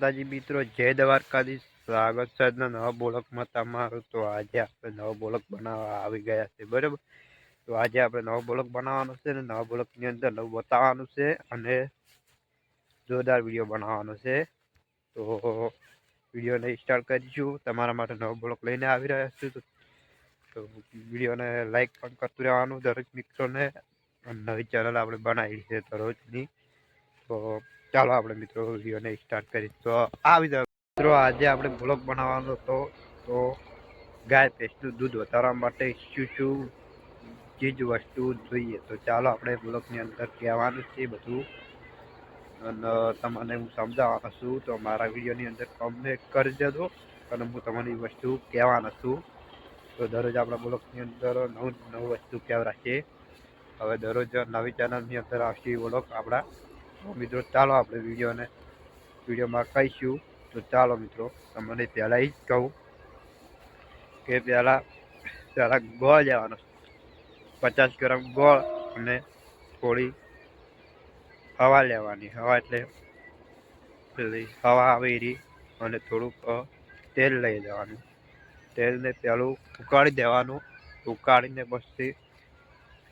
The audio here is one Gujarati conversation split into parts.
દાદાજી મિત્રો, જય દ્વારકાધીશ. સ્વાગત છે આજના નવા બોલકમાં તમારું તો આજે આપણે નવો બોલક બનાવવા આવી ગયા છે, બરાબર? તો આજે આપણે નવો બોલક બનાવવાનો છે ને નવા બોલકની અંદર નવું બતાવવાનું છે અને જોરદાર વીડિયો બનાવવાનો છે. તો વિડીયોને સ્ટાર્ટ કરીશું તમારા માટે નવો બોલક લઈને આવી રહ્યા છું. તો વિડીયોને લાઈક પણ કરતું રહેવાનું દરેક મિત્રોને. અને નવી ચેનલ આપણે બનાવી છે દરરોજની. તો ચાલો આપણે મિત્રો વિડીયોને સ્ટાર્ટ કરી તો આવી જાવ મિત્રો, આજે આપણે બ્લોગ બનાવવાનો હતો. તો ગાય ભેંસનું દૂધ વધારવા માટે શું શું ચીજ વસ્તુ જોઈએ? તો ચાલો આપણે બ્લોગની અંદર કહેવાનું છે બધું. અને તમને હું સમજાવવાનો છું. તો મારા વિડીયોની અંદર કમેન્ટ કરી દેજો અને હું તમને વસ્તુ કહેવાનો છું. તો દરરોજ આપણા બ્લોગની અંદર નવું નવું વસ્તુ કહેવાશે હવે દરરોજ નવી ચેનલની અંદર આવશે બ્લોગ આપણા. મિત્રો, ચાલો આપણે વિડીયોને વિડીયોમાં કહીશું તો ચાલો મિત્રો, તમને પહેલાં એ જ કહું કે પહેલાં પહેલાં ગોળ લેવાનો. પચાસ ગ્રામ ગોળ અને થોડી હવા લેવાની. હવા એટલે પેલી હવા આવે રહી અને થોડુંક તેલ લઈ લેવાનું. તેલને પહેલું ઉકાળી દેવાનું. ઉકાળીને પછી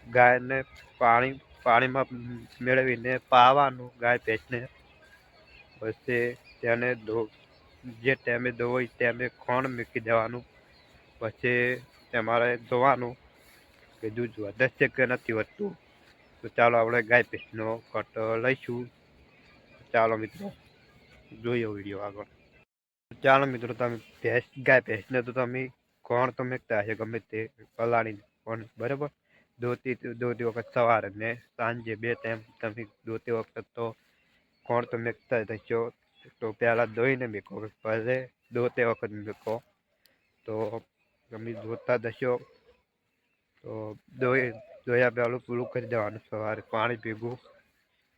ગાયને પાણી પાણીમાં મેળવીને પાવાનું ગાય ભેંસને પછી તેને ધો, જે ટાઈમે ધોવાય ટાઈમે ખોણ મૂકી દેવાનું. પછી તમારે ધોવાનું. કે દૂધ વધે છે કે નથી વધતું. તો ચાલો આપણે ગાય ભેંસનો કટ લઈશું. ચાલો મિત્રો, જોઈએ વીડિયો આગળ. ચાલો મિત્રો, તમે ભેંસ, ગાય ભેંસને તો તમે કોણ તો મેકતા હશે ગમે તે પલાળીને કોણ બરાબર? દોતી દોતી વખત સવારે ને સાંજે બે ટાઈમ તમે દોતી વખત તો કોણ તો મેકતા થશો તો પહેલાં ધોઈને મેકો, ભલે દોતે વખત મેકો. તો તમે ધોતા થશો તો ધોઈ, ધોયા પહેલું પૂરું કરી દેવાનું સવારે, પાણી ભેગું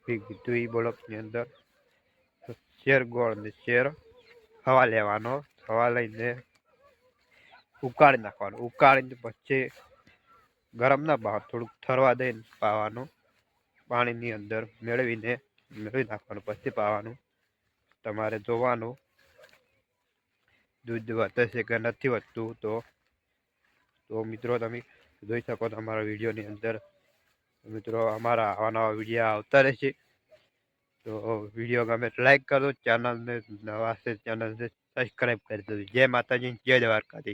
ભેગું ધોઈ બળકની અંદર. શેર ગોળ ને શેર હવા લેવાનો, હવા લઈને ઉકાળી નાખવાનું. ઉકાળીને પછી ગરમ ના પાવા, થોડુંક ઠરવા દઈને પાવાનું. પાણીની અંદર મેળવીને, મેળવી નાખવાનું, પછી પાવાનું. તમારે જોવાનું. દૂધ વધે છે કે નથી વધતું તો તો મિત્રો તમે જોઈ શકો છો અમારા વિડીયોની અંદર. મિત્રો અમારા આવા નવા વીડિયો આવતા રહેશે. તો વીડિયો ગમે લાઇક કરો ચેનલને નવા છે ચેનલને સબસ્ક્રાઈબ કરી દેજો. જય માતાજી, જય દ્વારકાધી